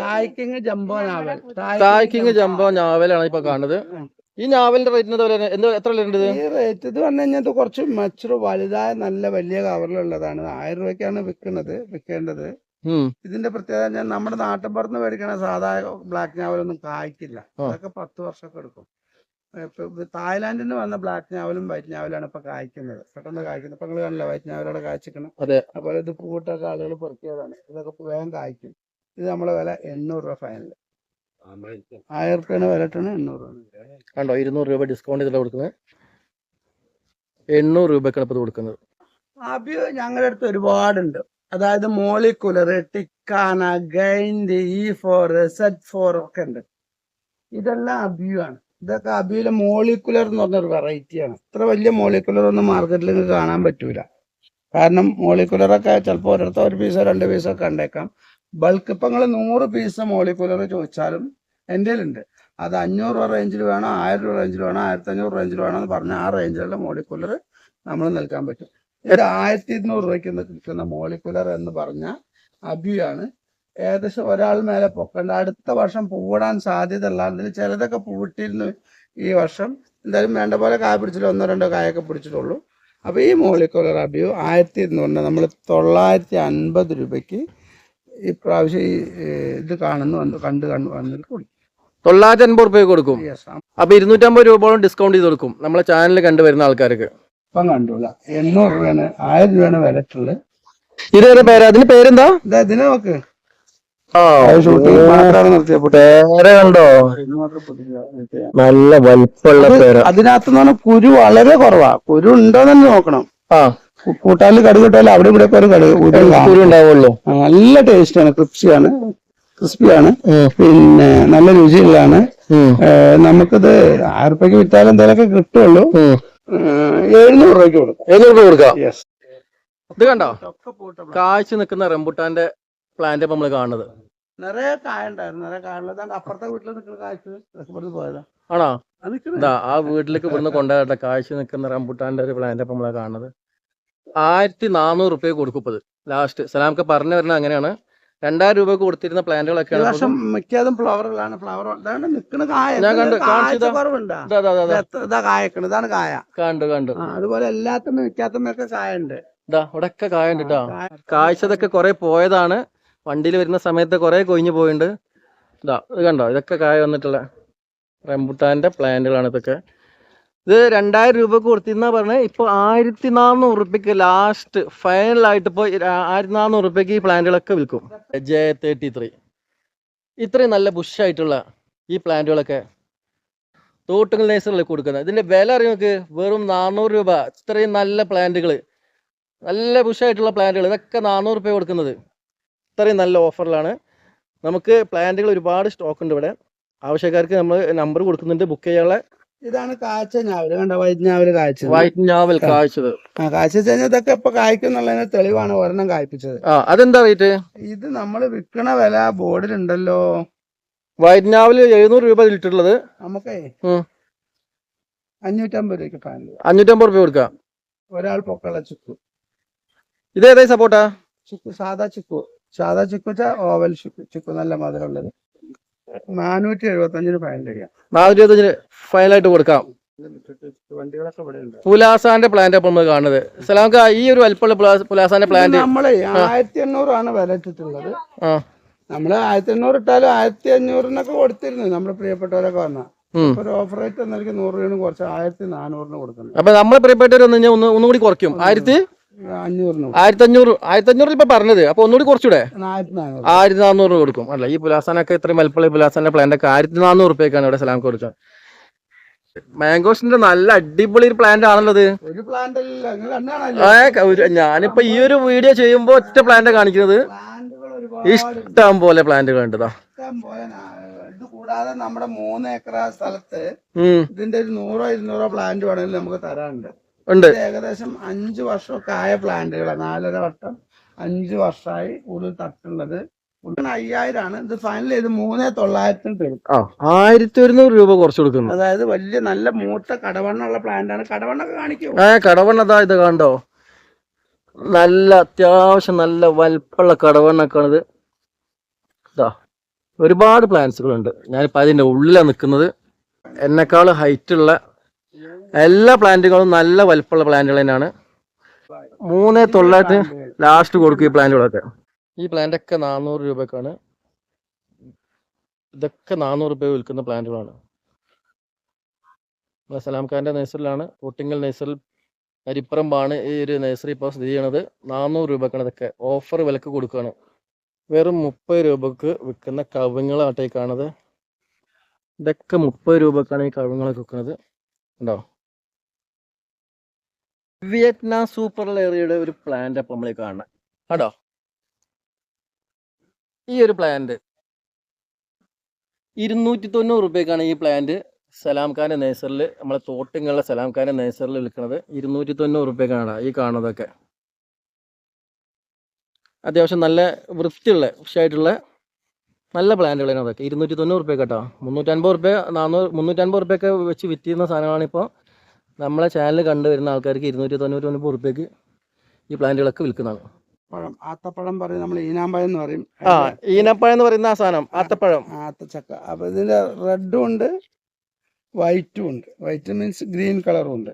തായ്ക്കിങ് jumbo നാവൽ. തായ്ക്കിങ് jumbo ഞാവലാണ് ഇപ്പൊ കാണുന്നത്. ഈ ഞാവലിന്റെ പറയുക എന്താ എത്ര ഉണ്ട് ഇത് ഈ റേറ്റ് എന്ന് പറഞ്ഞു കഴിഞ്ഞാൽ ഇത് കുറച്ച് മച്ചറ് വലുതായ നല്ല വലിയ കവറിലുള്ളതാണ് ആയിരം രൂപയ്ക്കാണ് വിൽക്കുന്നത് വിൽക്കേണ്ടത്. ഇതിന്റെ പ്രത്യേകത ഞാൻ നമ്മുടെ നാട്ടിൻപുറത്ത് മേടിക്കണ സാധാ ബ്ലാക്ക് ഞാവലൊന്നും കായ്ക്കില്ല. അതൊക്കെ പത്ത് വർഷമൊക്കെ എടുക്കും. തായ്ലാന്റിൽ നിന്ന് വന്ന ബ്ലാക്ക് ഞാവലും വൈറ്റ് ഞാവലാണ് ഇപ്പൊ കായ്ക്കുന്നത്. പെട്ടെന്ന് കായ്ക്കുന്നത്. ഇപ്പൊ നിങ്ങൾ കണ്ടില്ല വൈറ്റ് ഞാവലോടെ കായ്ച്ചിക്കണം അതെ. അതുപോലെ ഇത് പൂട്ടൊക്കെ ആളുകൾ പെറുക്കിയതാണ്. ഇതൊക്കെ വേഗം കായ്ക്കും. ഇത് നമ്മളെ വില എണ്ണൂറ് രൂപ ഫൈനൽ ആയിരം റുപ്യാണ് വില ഇട്ടാണ് എണ്ണൂറ് രൂപ. കണ്ടോ ഇരുന്നൂറ് രൂപ ഡിസ്കൗണ്ട് ചെയ്തിട്ട് കൊടുക്കുന്നത് എണ്ണൂറ് രൂപക്കാണ് ഇപ്പൊ ഇത് കൊടുക്കുന്നത്. അബിയോ ഞങ്ങളുടെ അടുത്ത് ഒരുപാടുണ്ട്. അതായത് മോളിക്കുലർ ടിക്കാന ഗൈൻഡ് ഇ ഫോർ സെറ്റ് ഫോർ ഒക്കെ ഉണ്ട്. ഇതെല്ലാം അബിയു ആണ് ഇതൊക്കെ അബിയിലെ മോളിക്കുലർ എന്ന് പറഞ്ഞൊരു വെറൈറ്റിയാണ് ഇത്ര വലിയ മോളിക്കുലർ ഒന്നും മാർക്കറ്റിൽ നിങ്ങൾക്ക് കാണാൻ പറ്റൂല. കാരണം മോളിക്കുലറൊക്കെ ചിലപ്പോൾ ഒരിടത്ത് ഒരു പീസോ രണ്ട് പീസോ ഒക്കെ കണ്ടേക്കാം. ബൾക്ക് ഇപ്പം നിങ്ങൾ നൂറ് പീസ് മോളിക്കുലർ ചോദിച്ചാലും എന്റെ ഉണ്ട് അത് അഞ്ഞൂറ് രൂപ റേഞ്ചിൽ വേണോ ആയിരം രൂപ റേഞ്ചിൽ വേണോ ആയിരത്തി അഞ്ഞൂറ് റേഞ്ചിൽ വേണോ എന്ന് പറഞ്ഞാൽ ആ റേഞ്ചിലുള്ള മോളിക്കുലർ നമ്മൾ നൽകാൻ പറ്റും. ഒരു ആയിരത്തി ഇരുന്നൂറ് രൂപയ്ക്ക് കിട്ടുന്ന മോളിക്കുലർ എന്ന് പറഞ്ഞ അബിയാണ്. ഏകദേശം ഒരാൾ മേലെ പൊക്കണ്ട. അടുത്ത വർഷം പൂവിടാൻ സാധ്യത ഉള്ളതിൽ ചിലതൊക്കെ പൂവിട്ടിരുന്നു ഈ വർഷം. എന്തായാലും വേണ്ട പോലെ കായ പിടിച്ചിട്ട് ഒന്നോ രണ്ടോ കായൊക്കെ പിടിച്ചിട്ടുള്ളൂ. അപ്പോൾ ഈ മോളിക്കുലർ അബിയു ആയിരത്തി ഇരുന്നൂറിന് നമ്മൾ തൊള്ളായിരത്തി അൻപത് രൂപയ്ക്ക് ഈ പ്രാവശ്യം ഈ ഇത് കാണുന്നു വന്ന് കണ്ട് കണ്ട് വന്നിട്ട് കൊടുക്കും. തൊള്ളായിരത്തി അൻപത് രൂപ കൊടുക്കും അപ്പൊ ഇരുന്നൂറ്റമ്പത് രൂപയോളം ഡിസ്കൗണ്ട് ചെയ്ത് കൊടുക്കും. നമ്മളെ ചാനൽ കണ്ടുവരുന്ന ആൾക്കാർക്ക്. ഇപ്പം കണ്ടൂല എണ്ണൂറ് രൂപയാണ് ആയിരം രൂപയാണ് വിലട്ടുള്ളത് ഇതേറെ പേര്? അതിന് പേരെന്താ? ഇതാ ഇതിനെ നോക്ക്. ആ ഷൂട്ടിംഗ് മാത്രമാണ് നിർത്തിയപ്പോൾ പേര് കണ്ടോ? നല്ല വലിപ്പമുള്ള പേര്. അതിനകത്ത് കുരു വളരെ കുറവാ. കുരു ഉണ്ടോന്ന് തന്നെ നോക്കണം. ആ. കൂട്ടാൽ കടുക് ഇട്ടാലും അവിടെ ഇവിടെ ഒരു കടുക് ഉണ്ടാവുള്ളൂ. നല്ല ടേസ്റ്റ് ആണ് ക്രിസ്പിയാണ്. പിന്നെ നല്ല രുചിയുള്ളതാണ്. നമുക്കിത് ആയിരം രൂപയ്ക്ക് വിറ്റാലും എന്തെങ്കിലുമൊക്കെ കിട്ടുള്ളൂ. എഴുന്നൂറ് രൂപയ്ക്ക് കൊടുക്കും. എഴുന്നൂറ് രൂപ കൊടുക്കാം? ഇത് കണ്ടോ? കാഴ്ച നിൽക്കുന്ന റംബുട്ടാന്റെ പ്ലാന്റ് നമ്മൾ കാണുന്നത്. നിറയെ കായ ഉണ്ടായിരുന്നു. നിറയെ കായുള്ളതാണ്ട് അപ്പുറത്തെ വീട്ടിൽ നിൽക്കുന്ന കാഴ്ച പോയതാ. ആണോ? ആ വീട്ടിലേക്ക് ഇവിടുന്ന് കൊണ്ടുപോയിട്ട് കാഴ്ച നിൽക്കുന്ന റംബുട്ടാന്റെ ഒരു പ്ലാന്റ് നമ്മളെ കാണുന്നത്. ആയിരത്തി നാനൂറ് റുപ്യ കൊടുക്കും ലാസ്റ്റ് സലാമൊക്കെ പറഞ്ഞു വരുന്നത് അങ്ങനെയാണ്. രണ്ടായിരം രൂപ കൊടുത്തിരുന്ന പ്ലാന്റുകളൊക്കെ മിക്കതും ഫ്ലവറുകളാണ് ഫ്ലവർ ഇതാണ് നിൽക്കുന്ന കായ. ഞാൻ കണ്ടു, കാഴ്ച കാണിച്ചതാ. കുറവുണ്ടാ? ഇതാ, ഇതാ, ഇതാ, ഇതാ. ഇതാ കായക്കണ് ഇതാണ് കായ. കണ്ടു കണ്ടു. അതുപോലെ എല്ലാത്തുമ്മ മിക്കാത്തമ്മയൊക്കെ കായ ഉണ്ട് ഇതാ ഇവിടെയൊക്കെ കായ ഉണ്ട് കേട്ടോ കാഴ്ചതൊക്കെ കുറെ പോയതാണ്. വണ്ടിയിൽ വരുന്ന സമയത്ത് കുറെ കൊഴിഞ്ഞു പോയിട്ടുണ്ട് ഇതാ ഇത് കണ്ടോ? ഇതൊക്കെ കായ വന്നിട്ടുള്ള റംബുട്ടാന്റെ പ്ലാന്റുകളാണ് ഇതൊക്കെ. ഇത് രണ്ടായിരം രൂപ കൊടുത്തിരുന്നാ പറഞ്ഞത് ഇപ്പൊ ആയിരത്തി നാനൂറ് റുപ്യക്ക് ലാസ്റ്റ് ഫൈനലായിട്ട് ഇപ്പോൾ ആയിരത്തി നാനൂറ് റുപ്യക്ക് ഈ പ്ലാന്റുകളൊക്കെ വിൽക്കും. ജെ തേർട്ടി ത്രീ ഇത്രയും നല്ല ബുഷായിട്ടുള്ള ഈ പ്ലാന്റുകളൊക്കെ തോട്ടുകൾ നേഴ്സറിൽ കൊടുക്കുന്നത്. ഇതിന്റെ വില അറിയാം നമുക്ക് വെറും നാനൂറ് രൂപ. ഇത്രയും നല്ല പ്ലാന്റുകൾ നല്ല ബുഷായിട്ടുള്ള പ്ലാന്റുകൾ ഇതൊക്കെ നാനൂറ് രൂപ കൊടുക്കുന്നത്. ഇത്രയും നല്ല ഓഫറിലാണ് നമുക്ക് പ്ലാന്റുകൾ ഒരുപാട് സ്റ്റോക്ക് ഉണ്ട് ഇവിടെ. ആവശ്യക്കാർക്ക് നമ്മൾ നമ്പർ കൊടുക്കുന്നുണ്ട്. ബുക്ക് ചെയ്യാനുള്ള ഇതാണ് കാഴ്ച ഞാവൽ. കണ്ട? വൈറ്റ് ഞാവൽ കാഴ്ച വൈറ്റ് ഞാവൽ കാഴ്ചത്. ആ കാഴ്ച കഴിഞ്ഞാൽ ഇതൊക്കെ ഇപ്പൊ കായ്ക്കുന്നുള്ളതിന് തെളിവാണ് ഒരെണ്ണം കായ്പ്പിച്ചത്. ആ അതെന്താ റേറ്റ്? ഇത് നമ്മൾ വിൽക്കണ വില ബോർഡിലുണ്ടല്ലോ. വൈറ്റ് ഞാവൽ എഴുന്നൂറ് രൂപ ലിറ്ററുള്ളത് നമുക്കേ. അഞ്ഞൂറ്റമ്പത് രൂപയ്ക്ക് ഫാനിൽ അഞ്ഞൂറ്റമ്പത് രൂപ കൊടുക്കാം. ഒരാൾ പൊക്കള ചുക്കു. ഇത് ഏതായി സപ്പോർട്ടാ ചുക്കു സാധാ ചുക്കു. സാധാ ചുക്കു വെച്ചാൽ ഓവൽ ചുക്കു ചുക്കു നല്ല മധുരമുള്ളത്. നാനൂറ്റി ഫൈനൽ ഫൈനലായിട്ട് കൊടുക്കാം. പുലാസാന്റെ പ്ലാന്റ് അപ്പോൾ നമ്മൾ കാണുന്നത്. സലാമക്ക് ഈ ഒരു വലിപ്പമുള്ള പുലാ- പുലാസാന്റെ പ്ലാന്റ് നമ്മളെ ആയിരത്തി എണ്ണൂറാണ് വില ഇട്ടിട്ടുള്ളത് നമ്മൾ ആയിരത്തി എണ്ണൂറ് ഇട്ടാലും ആയിരത്തി അഞ്ഞൂറിനൊക്കെ കൊടുത്തിരുന്നു നമ്മുടെ പ്രിയപ്പെട്ടവരൊക്കെ വന്ന. ഒരു ഓഫർ റേറ്റ് എന്നൊക്കെ നൂറ് രൂപ കുറച്ച് ആയിരത്തി നാനൂറിന് കൊടുക്കുന്നു അപ്പൊ നമ്മളെ പ്രിയപ്പെട്ടവരൊന്നും ഒന്ന് ഒന്നുകൂടി കുറയ്ക്കും. ആയിരത്തി ആയിരത്തി അഞ്ഞൂറ് ആയിരത്തി അഞ്ഞൂറ് ഇപ്പൊ പറഞ്ഞത്. അപ്പൊ ഒന്നുകൂടി കുറച്ചുകൂടെ? ആയിരത്തി നാനൂറ് രൂപ കൊടുക്കും. അല്ല ഈ പുലാസാനൊക്കെ ഇത്രയും മലപ്പള്ളി പുലാസാന്റെ പ്ലാന്റ് ഒക്കെ ആയിരത്തി നാനൂറ് റുപ്യക്കാണ് ഇവിടെ സലാം കൊടുക്കുക മാംഗോസിന്റെ നല്ല അടിപൊളി ഒരു പ്ലാന്റ് ആണല്ലത് ഞാനിപ്പോ ഈ ഒരു വീഡിയോ ചെയ്യുമ്പോ ഒറ്റ പ്ലാന്റ് കാണിക്കുന്നത്. ഇഷ്ടം പോലെ പ്ലാന്റുകൾ ഉണ്ടതാ കൂടാതെ നമ്മുടെ മൂന്ന് ഏക്കർ സ്ഥലത്ത് ഇതിന്റെ ഒരു നൂറോ ഇരുന്നൂറോ പ്ലാന്റ് വേണമെങ്കിൽ നമുക്ക് തരാനുണ്ട്. ഉണ്ട്. ഏകദേശം അഞ്ച് വർഷമൊക്കെ ആയ പ്ലാന്റുകളാണ് നാലര വട്ടം അഞ്ച് വർഷമായി കൂടുതൽ തട്ടുള്ളത് അയ്യായിരമാണ് ഇത് ഫൈനൽ ചെയ്ത് മൂന്നേ തൊള്ളായിരത്തിന് ആയിരത്തി ഒരുന്നൂറ് രൂപ കുറച്ച് കൊടുക്കുന്നു. അതായത് വലിയ നല്ല മൂത്ത കടവണ്ണുള്ള പ്ലാന്റ് ആണ്. കടവണ്ണൊക്കെ കാണിക്കും ആ കടവണ്ണതാ ഇത് കണ്ടോ? നല്ല അത്യാവശ്യം നല്ല വലിപ്പമുള്ള കടവണ്ണൊക്കെയാണിത് ഇതാ ഒരുപാട് പ്ലാന്റ്സുകളുണ്ട് ഞാനിപ്പോൾ അതിന്റെ ഉള്ളിലാണ് നിൽക്കുന്നത് എന്നെക്കാൾ ഹൈറ്റ് ഉള്ള എല്ലാ പ്ലാന്റുകളും നല്ല വലിപ്പമുള്ള പ്ലാന്റുകൾ തന്നെയാണ്. മൂന്ന് തൊള്ളായിട്ട് ലാസ്റ്റ് കൊടുക്കും ഈ പ്ലാന്റുകളൊക്കെ. ഈ പ്ലാന്റ് ഒക്കെ നാനൂറ് രൂപക്കാണ്. ഇതൊക്കെ നാനൂറ് രൂപ വിൽക്കുന്ന പ്ലാന്റുകളാണ്. സലാം ഖാന്റെ നഴ്സറിലാണ് ഒട്ടിങ്ങൽ നഴ്സറിൽ അരിപ്പറമ്പാണ് ഈ ഒരു നഴ്സറി ഇപ്പോൾ സ്ഥിതി ചെയ്യണത്. നാനൂറ് രൂപക്കാണ് ഇതൊക്കെ. ഓഫർ വിലക്ക് കൊടുക്കുകയാണ് വെറും മുപ്പത് രൂപക്ക് വിൽക്കുന്ന കവുങ്ങളാട്ടെ കാണുന്നത്. ഇതൊക്കെ മുപ്പത് രൂപക്കാണ് ഈ കവുങ്ങളൊക്കെ വിൽക്കുന്നത്. ഉണ്ടോ വിയറ്റ്നാം സൂപ്പർ ലേറിയുടെ ഒരു പ്ലാന്റ് അപ്പം നമ്മൾ കാണണം കേട്ടോ ഈ ഒരു പ്ലാന്റ് ഇരുന്നൂറ്റി തൊണ്ണൂറ് റുപ്യക്കാണ് ഈ പ്ലാന്റ് സലാം ഖാന്റെ നേസറിൽ നമ്മളെ തോട്ടിങ്ങുള്ള സലാം ഖാന്റെ നേസറിൽ വിൽക്കുന്നത് ഇരുന്നൂറ്റി തൊണ്ണൂറ് റുപ്യക്കാണ് ഈ കാണുന്നതൊക്കെ. അത്യാവശ്യം നല്ല വൃത്തിയുള്ള ഫ്രഷായിട്ടുള്ള നല്ല പ്ലാന്റുകളാണ് അതൊക്കെ. ഇരുന്നൂറ്റി തൊണ്ണൂറ് രൂപ കേട്ടോ മുന്നൂറ്റൻപത് റുപ്യ നാനൂറ് മുന്നൂറ്റൻപത് റുപ്യൊക്കെ വെച്ച് വിറ്റിരുന്ന സാധനങ്ങളാണിപ്പോൾ നമ്മളെ ചാനൽ കണ്ടുവരുന്ന ആൾക്കാർക്ക് ഇരുന്നൂറ്റി തൊണ്ണൂറ്റി ഒൻപത് റുപ്യക്ക് ഈ പ്ലാന്റുകളൊക്കെ വിൽക്കുന്നതാണ്. പഴം. ആത്തപ്പഴം പറയും നമ്മൾ ഈനാമ്പഴം എന്ന് പറയും. ആ ഈനപ്പഴം എന്ന് പറയുന്ന ആ സാധനം ആത്തപ്പഴം. ആത്തച്ചക്ക. അപ്പൊ ഇതിന്റെ റെഡും ഉണ്ട് വൈറ്റും ഉണ്ട്. വൈറ്റ് മീൻസ് ഗ്രീൻ കളറും ഉണ്ട്.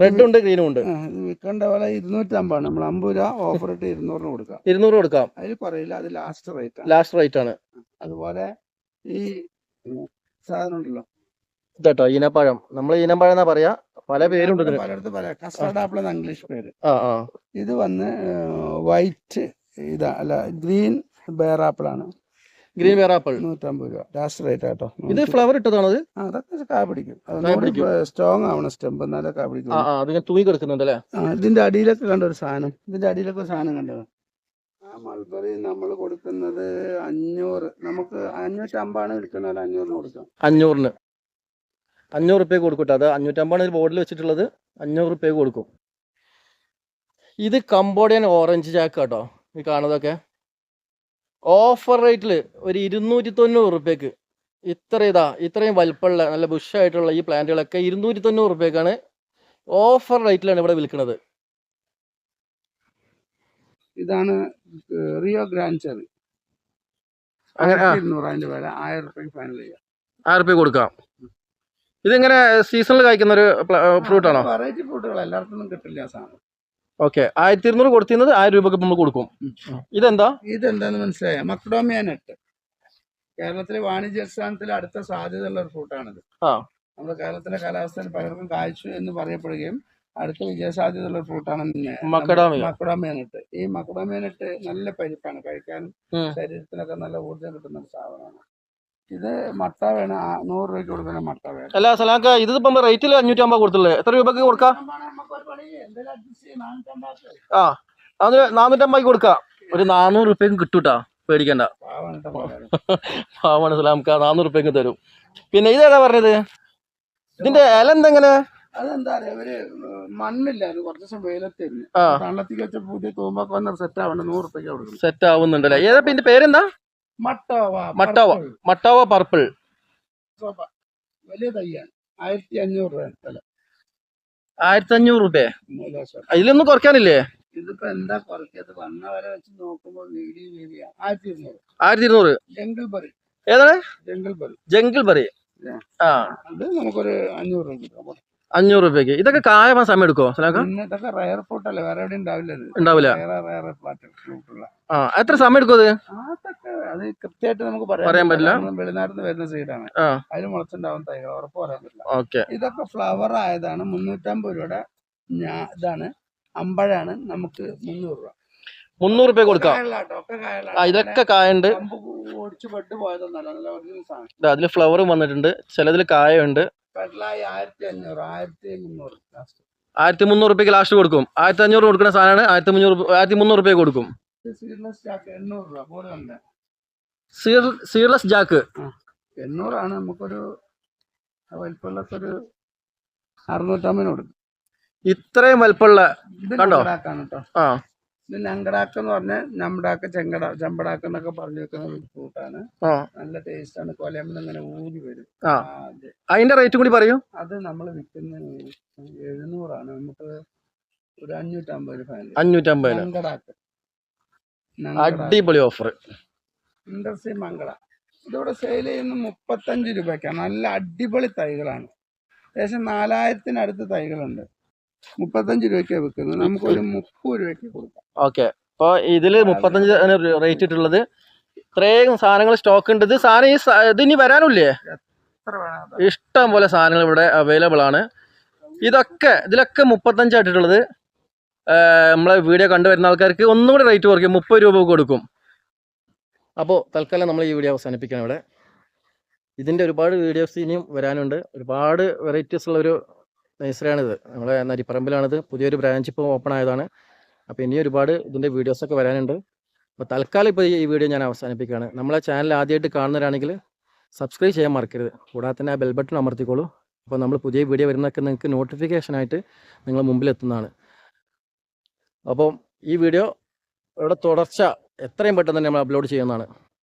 റെഡും ഉണ്ട് ഗ്രീനും ഉണ്ട്. വിൽക്കേണ്ട വില ഇരുന്നൂറ്റി അമ്പാണ് നമ്മൾ അമ്പത് രൂപ ഓഫർ ഇട്ട് ഇരുന്നൂറിന് കൊടുക്കാം. ഇരുന്നൂറ് കൊടുക്കാം. അതിൽ പറയില്ല അത് ലാസ്റ്റ് റേറ്റ് ലാസ്റ്റ് റേറ്റ് ആണ്. അതുപോലെ ഈ സാധനം ഉണ്ടല്ലോ. ഇതാട്ടോ ഈനപ്പഴം. നമ്മൾ ഈനപ്പഴം എന്നാ പറയാ? പല പേരുണ്ട് പലയിടത്ത് പല. കസ്റ്റാർഡ് ആപ്പിൾ എന്ന ഇംഗ്ലീഷ് പേര്. ഇത് വന്ന് വൈറ്റ് ഇതാ അല്ല ഗ്രീൻ ബെയർ ആപ്പിൾ ആണ്. ഗ്രീൻ ആപ്പിൾ നൂറ്റമ്പത് രൂപ. ലാസ്റ്റ് റേറ്റ് ആട്ടോ. ഇത് ഫ്ലവർ ഇട്ടതാണത് അതൊക്കെ കാ പിടിക്കും. സ്ട്രോങ് ആവണം സ്റ്റെമ്പ് എന്നാലേ കാ പിടിക്കും തൂങ്ങി കിടക്കുന്നുണ്ട് അല്ലേ? ആ, ഇതിന്റെ അടിയിലൊക്കെ കണ്ട ഒരു സാധനം? ഇതിന്റെ അടിയിലൊക്കെ സാധനം കണ്ടത് മൾബറി നമ്മൾ കൊടുക്കുന്നത് അഞ്ഞൂറ്. നമുക്ക് അഞ്ഞൂറ്റമ്പാണ് വിൽക്കുന്നത്. അഞ്ഞൂറിന് കൊടുക്കാം. അഞ്ഞൂറിന്. അഞ്ഞൂറ് റുപ്യ കേട്ടോ. അത് അഞ്ഞൂറ്റമ്പാണ് ഇതിൽ ബോർഡിൽ വെച്ചിട്ടുള്ളത്. അഞ്ഞൂറ് റുപ്യ കൊടുക്കും. ഇത് കംബോഡിയൻ ഓറഞ്ച് ചാക്ക് കേട്ടോ ഈ കാണുന്നതൊക്കെ. ഓഫർ റേറ്റിൽ ഒരു ഇരുന്നൂറ്റി തൊണ്ണൂറ് റുപ്യക്ക് ഇത്ര ഇതാ ഇത്രയും വലുപ്പമുള്ള നല്ല ബുഷായിട്ടുള്ള ഈ പ്ലാന്റുകളൊക്കെ ഇരുന്നൂറ്റി തൊണ്ണൂറ് റുപ്യക്കാണ് ഓഫർ റേറ്റിലാണ് ഇവിടെ വിൽക്കുന്നത്. ഇതാണ് റിയോ ഗ്രാൻഡ് ചെറി അങ്ങനെ ആ, ഇരുന്നൂറ് അതിന്റെ വില ആയിരം റുപ്യക്ക് ഫൈനൽ ചെയ്യാം. ആയിരം റുപ്യ കൊടുക്കാം. ഇതിങ്ങനെ സീസണിൽ കഴിക്കുന്ന ഒരു ഫ്രൂട്ട് ആണോ? വെറൈറ്റി ഫ്രൂട്ടുകൾ എല്ലായിടത്തും കിട്ടില്ല സാധനം. ഓക്കെ ആയിരത്തി ഇരുന്നൂറ് കൊടുത്തിരുന്നത് ആയിരം രൂപക്ക് നമ്മൾ കൊടുക്കും. ഇതെന്താ? ഇതെന്താന്ന് മനസ്സിലായ? മക്ഡോമിയ നെട്ട് കേരളത്തിലെ വാണിജ്യാടിസ്ഥാനത്തിൽ അടുത്ത സാധ്യതയുള്ള ഒരു ഫ്രൂട്ടാണിത്. നമ്മുടെ കേരളത്തിലെ കാലാവസ്ഥയിൽ പലർക്കും കാഴ്ച എന്ന് പറയപ്പെടുകയും അടുത്ത വിജയസാധ്യതയുള്ള ഫ്രൂട്ടാണ് മക്കഡാമിയ. നെട്ട് ഈ മക്കഡോമിയ നെട്ട് നല്ല പരിപ്പാണ്. കഴിക്കാനും. ശരീരത്തിനൊക്കെ നല്ല ഊർജം കിട്ടുന്ന ഒരു സാധനമാണ്. ഇത് മട്ട വേണം നൂറ് രൂപയ്ക്ക് കൊടുക്കുന്ന മട്ട വേണം. അല്ല സലാക്ക ഇത് ഇപ്പം റേറ്റിൽ അഞ്ഞൂറ്റമ്പത് കൊടുത്തുള്ളത് എത്ര രൂപക്ക് കൊടുക്കാം? ആ അത് നാനൂറ്റമ്പത് കൊടുക്കാം. ഒരു നാനൂറ് രൂപയും കിട്ടൂട്ടാ പേടിക്കണ്ട. പാവം കേട്ടോ വളരെ. പാവാണ് സലാംക്ക നാനൂറ് രൂപയ്ക്ക് തരും. പിന്നെ ഇതേതാ പറഞ്ഞത്? ഇതിന്റെ ഇല എന്തെങ്ങനെ? അതെന്താ പറയാ ഇവർ മണ്ണില്ല അത് കുറച്ച് ദിവസം വെയിലത്തിരുന്നു വെള്ളത്തിൽ വെച്ച പുതിയ തൂമ്പൊക്കെ വന്ന സെറ്റ് ആവണ്ട നൂറ് രൂപയ്ക്ക് കൊടുക്കും. സെറ്റ് ആവുന്നുണ്ടല്ലേ? ഏതാ പിന്നെ പേരെന്താ? മട്ടോവ മട്ടോവ. പർപ്പിൾ. വലിയ തയ്യാണ്. ആയിരത്തി അഞ്ഞൂറ് രൂപ വില. ആയിരത്തി അഞ്ഞൂറ് രൂപ. അതിലൊന്നും കുറയ്ക്കാനില്ലേ? ഇതിപ്പോ എന്താ കുറയ്ക്കത് വന്ന വരെ വെച്ച് നോക്കുമ്പോൾ വീടി നീലിയാ ആയിരത്തി ഇരുന്നൂറ് ആയിരത്തി ഇരുന്നൂറ് ജംഗിൾ ബറി ഏതാണ്? ജംഗിൾ ബറി ജംഗിൾ ബറി ആ. അത് നമുക്കൊരു അഞ്ഞൂറ് രൂപ അഞ്ഞൂറ് രൂപയ്ക്ക്. ഇതൊക്കെ കായമാൻ സമയം എടുക്കോ ഇതൊക്കെ റയർ ഫ്രൂട്ട് അല്ലേ? വേറെ എവിടെയും ഉണ്ടാവില്ല. ഉണ്ടാവില്ല എത്ര സമയം എടുക്കും അത്? അത് കൃത്യമായിട്ട് നമുക്ക് പറയാൻ പറ്റില്ല. വെളിനാട്ടിൽ നിന്ന് വരുന്ന സീഡാണ് അതിൽ മുളച്ചുണ്ടാവും തൈകൾ ഉറപ്പ് പറയാൻ പറ്റില്ല. ഓക്കെ. ഇതൊക്കെ ഫ്ലവർ ആയതാണ് മുന്നൂറ്റമ്പത് രൂപയുടെ ഇതാണ്. അമ്പഴാണ് നമുക്ക് മുന്നൂറ് രൂപ. മുന്നൂറ് രൂപ കൊടുക്കാം. ഇതൊക്കെ കായുണ്ട്. അതിൽ അതിൽ ഫ്ലവറും വന്നിട്ടുണ്ട് ചിലതിൽ കായുണ്ട് ആയിരത്തി മുന്നൂറ് റുപ്യക്ക് ലാസ്റ്റ് കൊടുക്കും. ആയിരത്തി അഞ്ഞൂറ് കൊടുക്കുന്ന സാധനമാണ് ആയിരത്തി മുന്നൂറ് ആയിരത്തി മുന്നൂറ് റുപ്യ കൊടുക്കും സീർലെസ് ജാക്ക് എണ്ണൂറാണ്. നമുക്കൊരു വലിപ്പമുള്ളൊക്കെ ഒരു അറുന്നൂറ്റമ്പതിന് കൊടുക്കും. ഇത്രയും വലിപ്പമുള്ള കണ്ടോ? ആ. ഇത് എന്ന് പറഞ്ഞാൽ ഞമ്പടാക്ക് ചെങ്കട ചെമ്പടാക്ക എന്നൊക്കെ പറഞ്ഞു വെക്കുന്ന ഒരു ഫ്രൂട്ടാണ് നല്ല ടേസ്റ്റ് ആണ്. കൊലമ്പ് ഇങ്ങനെ ഊരി വരും. അതിന്റെ റേറ്റ് കൂടി പറയൂ. അത് നമ്മൾ വിൽക്കുന്ന എഴുന്നൂറാണ്. നമുക്ക് ഒരു അഞ്ഞൂറ്റമ്പത് അഞ്ഞൂറ്റമ്പത് അടിപൊളി ഓഫർ ഇൻഡസ്ട്രി മംഗള. ഇതിവിടെ സെയിൽ ചെയ്യുന്ന മുപ്പത്തഞ്ച് രൂപയ്ക്കാണ്. നല്ല അടിപൊളി തൈകളാണ്. ഏകദേശം നാലായിരത്തിനടുത്ത് തൈകളുണ്ട്. മുപ്പത്തഞ്ച് രൂപയ്ക്കാണ് വിൽക്കുന്നത് നമുക്കൊരു മുപ്പത് രൂപയ്ക്ക് കൊടുക്കാം. ഓക്കെ. അപ്പോൾ ഇതിൽ മുപ്പത്തഞ്ച് റേറ്റ് ഇട്ടുള്ളത്. ഇത്രയും സാധനങ്ങൾ സ്റ്റോക്ക് ഉണ്ട്. ഇത് സാധനം ഈ ഇതിനി ഇത് ഇനി വരാനില്ലേ? ഇഷ്ടം പോലെ സാധനങ്ങൾ ഇവിടെ അവൈലബിൾ ആണ്. ഇതൊക്കെ ഇതിലൊക്കെ മുപ്പത്തഞ്ചായിട്ടുള്ളത് നമ്മളെ വീഡിയോ കണ്ടുവരുന്ന ആൾക്കാർക്ക് ഒന്നുകൂടി റേറ്റ് കുറയ്ക്കും. മുപ്പത് രൂപ കൊടുക്കും. അപ്പോൾ തൽക്കാലം നമ്മൾ ഈ വീഡിയോ അവസാനിപ്പിക്കണം ഇവിടെ. ഇതിന്റെ ഒരുപാട് വീഡിയോസ് ഇനിയും വരാനുണ്ട്. ഒരുപാട് വെറൈറ്റീസ് ഉള്ള ഒരു നമ്മളെ നരിപ്പറമ്പിലാണിത്. പുതിയൊരു ബ്രാഞ്ച് ഇപ്പോൾ ഓപ്പൺ ആയതാണ്. അപ്പോൾ ഇനിയും ഒരുപാട് ഇതിന്റെ വീഡിയോസൊക്കെ വരാനുണ്ട്. അപ്പോൾ തൽക്കാലം ഇപ്പോൾ ഈ വീഡിയോ ഞാൻ അവസാനിപ്പിക്കുകയാണ്. നമ്മളെ ചാനൽ ആദ്യമായിട്ട് കാണുന്നവരാണെങ്കിൽ സബ്സ്ക്രൈബ് ചെയ്യാൻ മറക്കരുത്. കൂടാതെ തന്നെ ആ ബെൽ ബട്ടൺ അമർത്തിക്കോളൂ. അപ്പോൾ നമ്മൾ പുതിയ വീഡിയോ വരുന്നതൊക്കെ നിങ്ങൾക്ക് നോട്ടിഫിക്കേഷനായിട്ട് നിങ്ങൾ മുമ്പിൽ എത്തുന്നതാണ്. അപ്പം ഈ വീഡിയോ ഇവിടെ തുടർച്ച എത്രയും പെട്ടെന്ന് തന്നെ നമ്മൾ അപ്ലോഡ് ചെയ്യുന്നതാണ്.